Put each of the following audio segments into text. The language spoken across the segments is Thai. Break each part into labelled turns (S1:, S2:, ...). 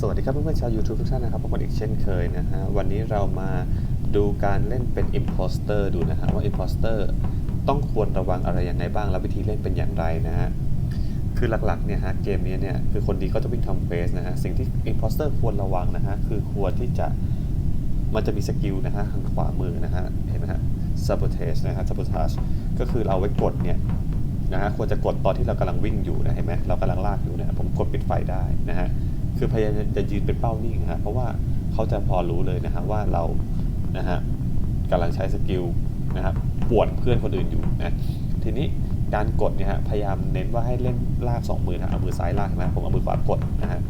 S1: สวัสดีครับเพื่อนๆชาว YouTube ทุกท่านนะครับพบกันอีกเช่นเคยนะฮะวันนี้เรามาดูการเล่นเป็น Imposter ดูนะฮะว่า Imposter ต้องควรระวังอะไรยังไงบ้าง แล้ววิธีเล่นเป็นอย่างไรนะฮะคือหลักๆเนี่ยฮะเกมนี้เนี่ยคือคนดีก็จะวิ่งทำเควสนะฮะสิ่งที่ Imposter ควรระวังนะฮะคือควรที่จะมันจะมีสกิลนะฮะทางขวามือนะฮะเห็นไหมฮะ sabotage นะฮะ sabotage ก็คือเราเอาไว้กดเนี่ยนะฮะควรจะกดตอนที่เรากำลังวิ่งอยู่นะเห็นไหมเรากำลังลากอยู่นะผมกดปิดไฟได้นะฮะ คือพยายามจะยืนเป็นเป้านิ่งฮะเพราะว่าเขาจะพอรู้เลยนะฮะว่าเรานะฮะกำลังใช้สกิลนะครับปวนเพื่อนคนอื่นอยู่นะทีนี้การกดเนี่ยฮะพยายามเน้นว่าให้เล่นลากสองมือนะเอามือซ้ายลากนไหมผมเอามือขวากดนะฮะ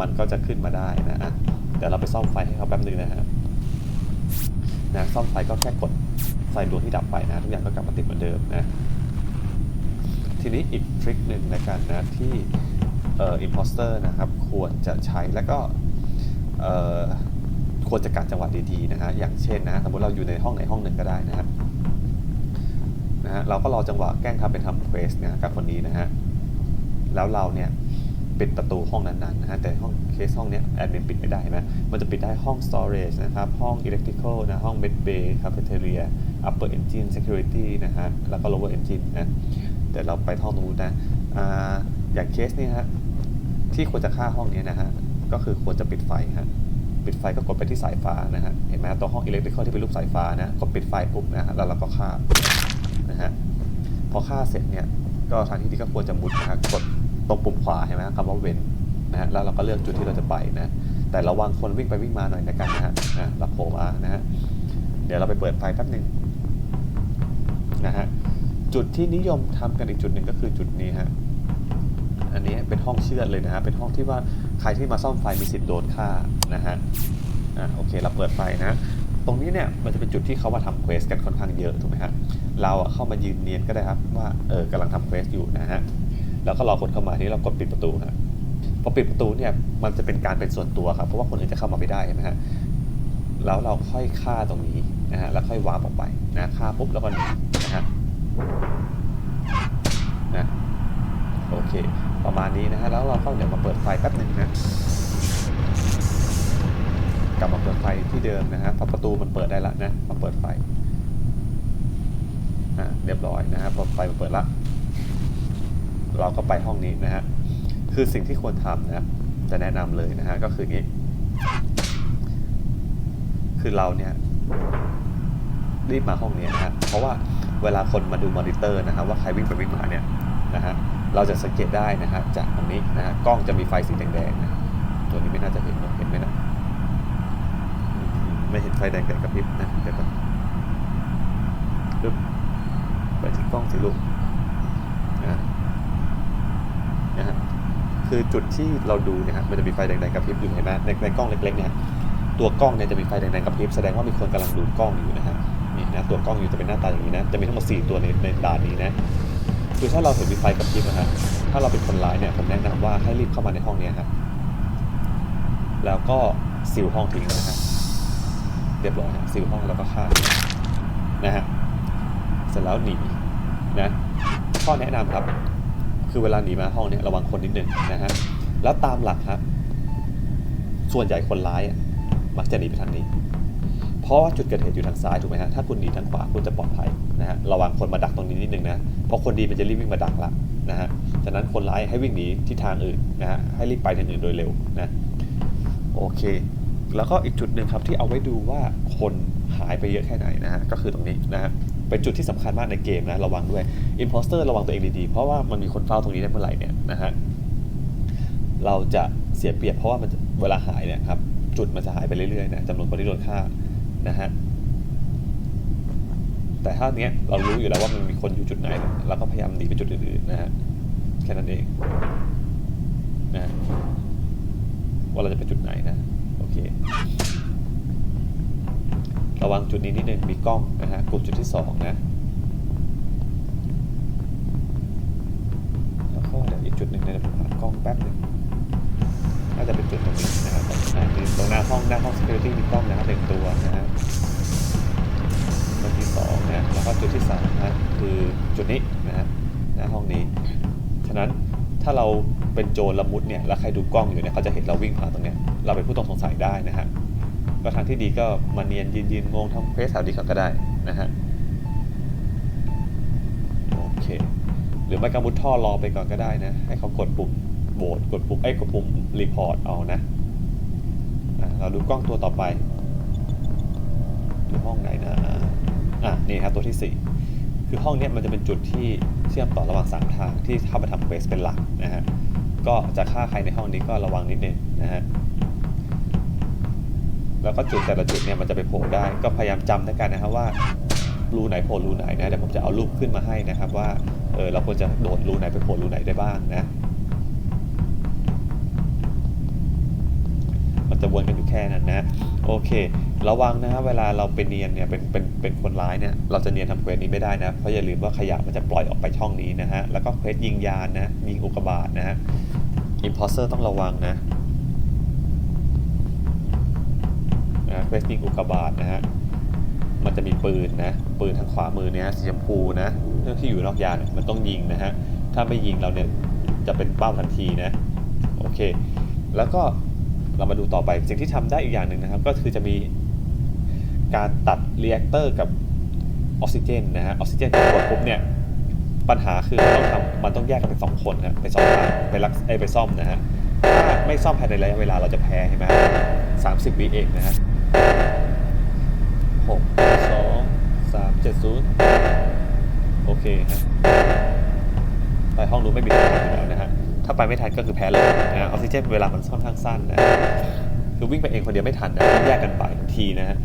S1: มันก็จะขึ้นมาได้นะฮะเดี๋ยวเราไปซ่อมไฟให้เขาแป๊บนึงนะฮะนะซ่อมไฟก็แค่กดไฟดวงที่ดับไปนะทุกอย่างก็กลับมาติดเหมือนเดิมนะทีนี้อีกทริคหนึ่งในการนะที่ เอ่อ imposter นะครับ ควรจะใช้แล้วก็เอ่อควรจะการจังหวะดีๆนะฮะอย่างเช่นนะสมมติเราอยู่ในห้องไหนห้องหนึ่งก็ได้นะฮะนะฮะเราก็รอจังหวะแกล้งทำเป็นทำเควสนะกับคนนี้นะฮะแล้วเราเนี่ยปิดประตูห้องนั้นๆนะฮะแต่ห้องเคสห้องเนี้ยแอดมินปิดไม่ได้ไหมมันจะปิดได้ห้อง storage นะครับ ห้อง electrical นะ ห้อง med bay cafeteria upper engine security นะฮะ แล้วก็ lower engine นะเดี๋ยวเราไปห้องนู้นนะ อย่างเคสนี่ฮะที่ควรจะฆ่าห้องนี้นะฮะก็คือควรจะปิดไฟฮะปิดไฟก็กดไปที่สายฟ้านะฮะเห็นไหมตัวห้อง electrical ที่เป็นรูปสายฟ้านะกดปิดไฟปุ๊บนะฮะแล้วเราก็ฆ่านะฮะพอฆ่าเสร็จเนี่ยก็ทางที่ดีก็ควรจะมุดนะฮะกดตรงปุ่มขวาเห็นไหมคำว่าเว้นนะฮะแล้วเราก็เลือกจุดที่เราจะไปนะแต่ระวังคนวิ่งไปวิ่งมาหน่อยในกันนะฮะนะเราโผล่มานะฮะเดี๋ยวเราไปเปิดไฟแป๊บหนึงนะฮะจุดที่นิยมทำกันอีกจุดหนึ่งก็คือจุดนี้ฮะ อันนี้เป็นห้องเชือดเลยนะฮะ เป็นห้องที่ว่าใครที่มาซ่อมไฟมีสิทธิ์โดนฆ่านะฮะ อะโอเคเราเปิดไฟนะ ตรงนี้เนี่ยมันจะเป็นจุดที่เขามาทำเควสกันค่อนข้างเยอะถูกไหมฮะ เราเข้ามายืนเนียนก็ได้ครับว่าเออกำลังทำเควสอยู่นะฮะ แล้วก็รอคนเข้ามาทีนี้เรากดปิดประตูฮะพอปิดประตูเนี่ยมันจะเป็นการเป็นส่วนตัวครับเพราะว่าคนอื่นจะเข้ามาไม่ได้นะฮะแล้วเราค่อยฆ่าตรงนี้นะฮะแล้วค่อยวาร์ปออกไปนะฆ่าปุ๊บแล้วก็หนีนะฮะนะ โอเค ประมาณนี้นะฮะแล้วเราก็เดี๋ยวมาเปิดไฟแป๊บหนึ่งนะกลับมาเปิดไฟที่เดิมนะฮะพอประตูมันเปิดได้แล้วนะมาเปิดไฟอะเรียบร้อยนะฮะพอไฟมันเปิดละเราก็ไปห้องนี้นะฮะคือสิ่งที่ควรทำนะจะแนะนำเลยนะฮะก็คืออย่างนี้ คือเราเนี่ยรีบมาห้องนี้นะฮะเพราะว่าเวลาคนมาดูมอนิเตอร์นะครับว่าใครวิ่งไปวิ่งมาเนี่ยนะฮะ เราจะสังเกตได้นะฮะจากตรงนี้นะฮะกล้องจะมีไฟสีแดงๆนะตัวนี้ไม่น่าจะเห็นเห็นไหมนะไม่เห็นไฟแดงเกิดกระพริบนะเดี๋ยวก่อนปึ๊บไปที่กล้องสิลูกนะนะฮะคือจุดที่เราดูเนี่ยฮะมันจะมีไฟแดงๆกระพริบอยู่เห็นไหมในในกล้องเล็กๆเนี่ยตัวกล้องเนี่ยจะมีไฟแดงๆกระพริบแสดงว่ามีคนกำลังดูกล้องอยู่นะฮะนี่นะตัวกล้องอยู่จะเป็นหน้าตาอย่างนี้นะจะมีทั้งหมด4ตัวในในด่านนี้นะ คือถ้าเราเห็นมีไฟกระพริบนะฮะถ้าเราเป็นคนร้ายเนี่ยผมแนะนำว่าให้รีบเข้ามาในห้องนี้ครับแล้วก็ซิลห้องทิ้งนะฮะเรียบร้อยนะซิลห้องแล้วก็ฆ่านะฮะเสร็จแล้วหนีนะข้อแนะนำครับ คือเวลาหนีมาห้องเนี้ยระวังคนนิดนึงนะฮะแล้วตามหลักครับส่วนใหญ่คนร้ายมักจะหนีไปทางนี้ เพราะว่าจุดเกิดเหตุอยู่ทางซ้ายถูกไหมฮะถ้าคุณหนีทางขวาคุณจะปลอดภัยนะฮะระวังคนมาดักตรงนี้นิดนึงนะเพราะคนดีมันจะรีบวิ่งมาดักละนะฮะฉะนั้นคนร้ายให้วิ่งหนีที่ทางอื่นนะฮะให้รีบไปทางอื่นโดยเร็วนะโอเค แล้วก็อีกจุดหนึ่งครับที่เอาไว้ดูว่าคนหายไปเยอะแค่ไหนนะฮะก็คือตรงนี้นะฮะเป็นจุดที่สำคัญมากในเกมนะระวังด้วย Imposter ระวังตัวเองดีๆเพราะว่ามันมีคนเฝ้าตรงนี้ได้เมื่อไหร่เนี่ยนะฮะเราจะเสียเปรียบเพราะว่ามันเวลาหายเนี่ยครับจุดมันจะหายไปเรื่อยๆนะจำนวนคนที่โดนฆ่า นะฮะแต่ถ้าเนี้ยเรารู้อยู่แล้วว่ามันมีคนอยู่จุดไหนเราก็พยายามหนีไปจุดอื่นๆนะฮะแค่นั้นเองนะะว่าเราจะไปจุดไหนนะโอเคระวังจุดนี้นิดนึงมีกล้องนะฮะกลุ่มจุดที่สองนะแล้วก็เดี๋ยวอีกจุดหนึ่งเนี่ยผมหากล้องแป๊บหนึ่งน่าจะเป็นจุดตรงนี้นะครับ ตรงหน้าห้องหน้าห้อง security มีกล้องนะครับหนึ่งตัวนะฮะจุดที่สองนะแล้วก็จุดที่สามนะคือจุดนี้นะฮะหน้าห้องนี้ ฉะนั้นถ้าเราเป็นโจรละมุดเนี่ยแล้วใครดูกล้องอยู่เนี่ยเขาจะเห็นเราวิ่งผ่านตรงเนี้ยเราเป็นผู้ต้องสงสัยได้นะฮะก็ทางที่ดีก็มาเนียนยืนยืนงงทำเฟซแถวนี้ก่อนก็ได้นะฮะโอเคหรือไม่ก็มุดท่อรอไปก่อนก็ได้นะ ให้เขากดปุ่มโหวตกดปุ่มไอ้กดปุ่มรีพอร์ตเอานะ เราดูกล้องตัวต่อไปดูห้องไหนนะอะนี่ครับตัวที่สี่คือห้องนี้มันจะเป็นจุดที่เชื่อมต่อระหว่างสามทางที่เข้ามาทำเควสเป็นหลักนะฮะก็จะฆ่าใครในห้องนี้ก็ระวังนิดนึงนะฮะแล้วก็จุดแต่ละจุดเนี่ยมันจะไปโผล่ได้ ก็พยายามจำด้วยกันนะครับว่ารูไหนโผล่รูไหนนะเดี๋ยวผมจะเอารูปขึ้นมาให้นะครับว่าเออเราควรจะโดดรูไหนไปโผล่รูไหนได้บ้างนะ จะวนกันอยู่แค่นั้นนะโอเค ระวังนะฮะเวลาเราเป็นเนียนเนี่ยเป็นเป็นเป็นคนร้ายเนี่ยเราจะเนียนทำเควสนี้ไม่ได้นะเพราะอย่าลืมว่าขยะมันจะปล่อยออกไปช่องนี้นะฮะแล้วก็เควสยิงยานนะยิงอุกกาบาตนะฮะอิมพอสเซอร์ต้องระวังนะนะเควสยิงอุกกาบาตนะฮะมันจะมีปืนนะปืนทางขวามือเนี่ยสีชมพูนะเรื่องที่อยู่นอกยานมันต้องยิงนะฮะถ้าไม่ยิงเราเนี่ยจะเป็นเป้าทันทีนะโอเค แล้วก็ เรามาดูต่อไปสิ่งที่ทำได้อีกอย่างหนึ่งนะครับ ก็คือจะมีการตัดเรีแอคเตอร์กับออกซิเจนนะฮะออกซิเจนกดปุ๊บเนี่ยปัญหาคือต้องทำมันต้องแยกกันเป็นสองคนนะไปซ่อมไปรักเอไปซ่อมนะฮะถ้าไม่ซ่อมภายในระยะเวลาเราจะแพ้ใช่ไหมสามสิบวิเองนะฮะหกสองสามเจ็ดศูนย์โอเคฮะไปห้องนู้นไม่มีทางอยู่แล้วนะ ถ้าไปไม่ทันก็คือแพ้เลยนะออกซิเจนเวลามันค่อนข้างสั้นนะคือวิ่งไปเองคนเดียวไม่ทันนะแยกกันไปทีนะฮะ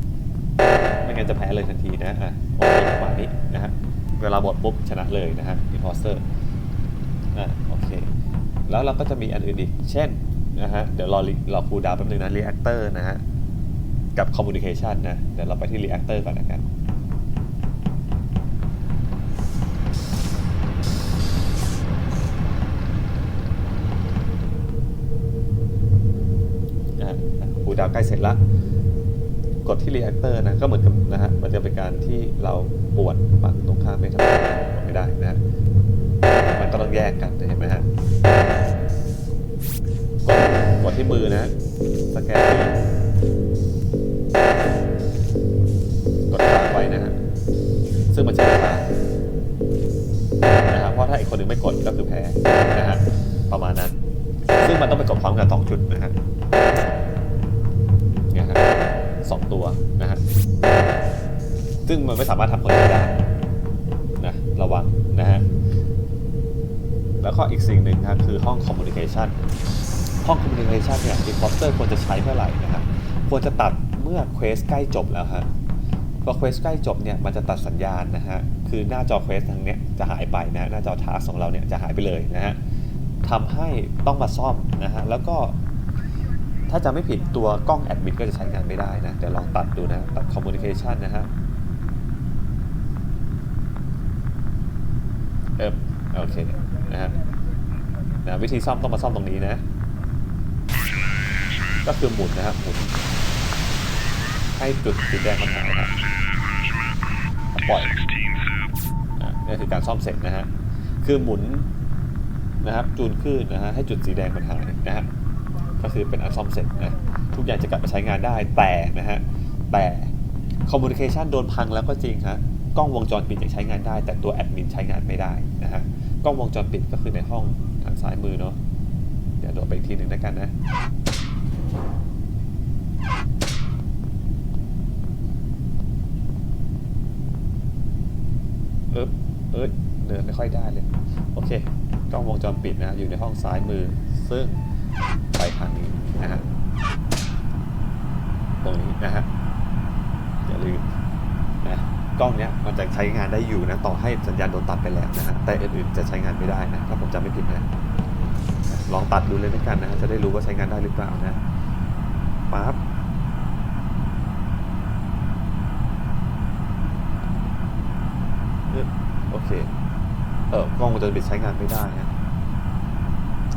S1: ไม่งั้นจะแพ้เลยทันทีนะอะโอเคประมาณนี้นะฮะเวลาหมดปุ๊บชนะเลยนะฮะอินพอสเตอร์อะโอเคแล้วเราก็จะมีอันอื่นอีก เช่นนะฮะเดี๋ยวรอรีรอคูดาวแป๊บนึงนะรีแอคเตอร์นะฮะกับคอมมูนิเคชันนะ เดี๋ยวเราไปที่รีแอคเตอร์ก่อนนะครับ คูลดาวใกล้เสร็จล้วกดที่รีแอคเตอร์นะก็เหมือนกับนะฮะมันจะเป็นการที่เราปวดฝั่งตรงข้ามไม่ทำไม่ได้นะฮะมันก็ต้องแยกกันเห็นไหมฮะกดกดที่มือนะสแกนกดค้างไว้นะฮะซึ่งมันจะไม่ค้านะฮะเพราะถ้าอีกคนหนึ่งไม่กดก็คือแพ้นะฮะประมาณนั้น ซึ่งมันต้องไปกดพร้อมกันสองจุดนะฮะ ตัวนะฮะซึ่งมันไม่สามารถทำคนเดียวได้นะระวังนะฮะแล้วก็อีกสิ่งหนึ่งครับคือห้องคอมมูนิเคชันห้องคอมมูนิเคชันเนี่ยอินพอสเตอร์ควรจะใช้เมื่อไหร่นะครับควรจะตัดเมื่อเควสใกล้จบแล้วฮะพอเควสใกล้จบเนี่ยมันจะตัดสัญญาณนะฮะคือหน้าจอเควสทางเนี้ยจะหายไปนะหน้าจอทาร์ของเราเนี่ยจะหายไปเลยนะฮะทำให้ต้องมาซ่อมนะฮะแล้วก็ ถ้าจะไม่ผิดตัวกล้องแอดมิดก็จะใช้งานไม่ได้นะ เดี๋ยวลองตัดดูนะ ตัดคอมมูนิเคชันนะฮะเออโอเคนะฮะนะวิธีซ่อมต้องมาซ่อมตรงนี้นะ ก็คือหมุนนะครับหมุน ให้จุดสีแดงมันหายครับปล่อยอะนี่คือการซ่อมเสร็จนะฮะ คือหมุนนะครับจูนขึ้นนะฮะให้จุดสีแดงมันหายนะฮะ ก็คือเป็นอันซ่อมเสร็จนะทุกอย่างจะกลับมาใช้งานได้แต่นะฮะแต่คอมมูนิเคชันโดนพังแล้วก็จริงฮะกล้องวงจรปิดยังใช้งานได้ แต่ตัวแอดมินใช้งานไม่ได้นะฮะกล้องวงจรปิดก็คือในห้องทางซ้ายมือเนาะเดี๋ยวโดดไปอีกทีหนึ่งแล้วกันนะเอ๊บเอ้ยเดินไม่ค่อยได้เลย โอเค กล้องวงจรปิดนะอยู่ในห้องซ้ายมือซึ่ง ไปทางนี้นะฮะตรงนี้นะฮะอย่าลืมนะกล้องเนี้ยมันจะใช้งานได้อยู่นะต่อให้สัญญาณโดนตัดไปแล้วนะฮะแต่อื่นๆจะใช้งานไม่ได้นะถ้าผมจำไม่ผิดนะลองตัดดูเลยด้วยกันนะจะได้รู้ว่าใช้งานได้หรือเปล่านะปั๊บโอเค เออกล้องวงจรปิดใช้งานไม่ได้นะ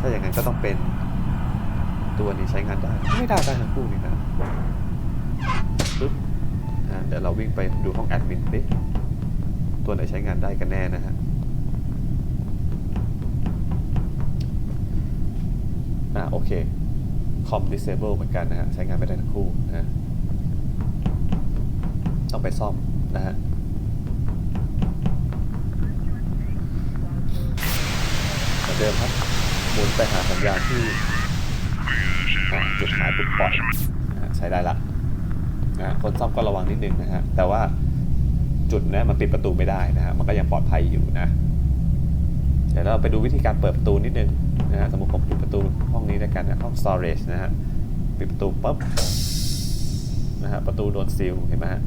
S1: ถ้าอย่างนั้นก็ต้องเป็น ตัวนี้ใช้งานได้ ไม่ได้ได้ทั้งคู่นี่นะปึ๊บอ่าเดี๋ยวเราวิ่งไปดูห้องแอดมินดิตัวไหนใช้งานได้กันแน่นะฮะอ่าโอเคคอม disable เหมือนกันนะฮะ ใช้งานไม่ได้ทั้งคู่นะฮะต้องไปซ่อมนะฮะเหมือนเดิมครับหมุนไปหาสัญญาณที่ จุดหายปุ๊บปล่อยใช้ได้ละนะคนซ่อมก็ระวังนิดนึงนะฮะแต่ว่าจุดเนี้ยมันปิดประตูไม่ได้นะฮะมันก็ยังปลอดภัยอยู่นะ เดี๋ยวเราไปดูวิธีการเปิดประตูนิดนึงนะฮะสมมติผมปิดประตูห้องนี้ด้วยกันนะห้อง storage นะฮะปิดประตูปุ๊บนะฮะประตูโดนซีลเห็นไหมฮะ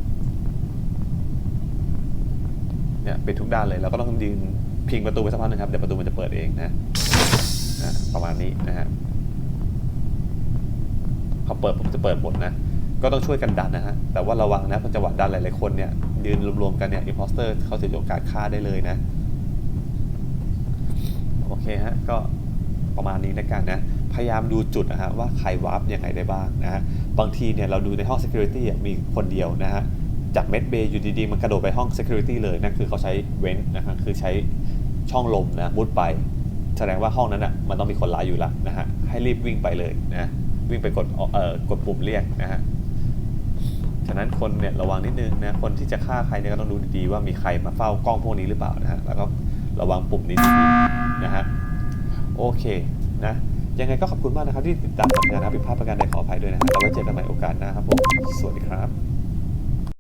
S1: เนี่ยปิดทุกด้านเลยเราก็ต้องยืนพิงประตูไปสักพักหนึงครับเดี๋ยวประตูมันจะเปิดเองนะนะประมาณนี้นะฮะ พอเปิดผมจะเปิดหมดนะ ก็ต้องช่วยกันดันนะฮะ แต่ว่าระวังนะมันจังหวะดันหลายๆคนเนี่ยยืนรวมๆกันเนี่ยอิ p พอสเตอร์เขาจะโอกาสฆ่าได้เลยนะ โอเคฮะ ก็ประมาณนี้แล้วกันนะ พยายามดูจุดนะฮะว่าใครวาร์ปยังไงได้บ้างนะฮะ บางทีเนี่ยเราดูในห้อง Security มีคนเดียวนะฮะจากเม็ดเบย์อยู่ดีๆ มันกระโดดไปห้อง Security เลยนั่นคือเขาใช้เว้นนะฮะคือใช้ช่องลมนะมุดไป แสดงว่าห้องนั้นอะมันต้องมีคนร้ายอยู่ละนะฮะให้รีบวิ่งไปเลยนะ วิ่งไปกดเอ่อกดปุ่มเรียกนะฮะฉะนั้นคนเนี่ยระวังนิดนึงนะคนที่จะฆ่าใครเนี่ยก็ต้องดูดีๆว่ามีใครมาเฝ้ากล้องพวกนี้หรือเปล่านะฮะแล้วก็ระวังปุ่มนี้ดีๆนะฮะโอเคนะยังไงก็ขอบคุณมากนะครับที่ติดตามผลงานนะครับผิดพลาดประการใดขออภัยด้วยนะฮะแล้วไว้เจอกันใหม่โอกาสหน้าครับผมสวัสดีครับ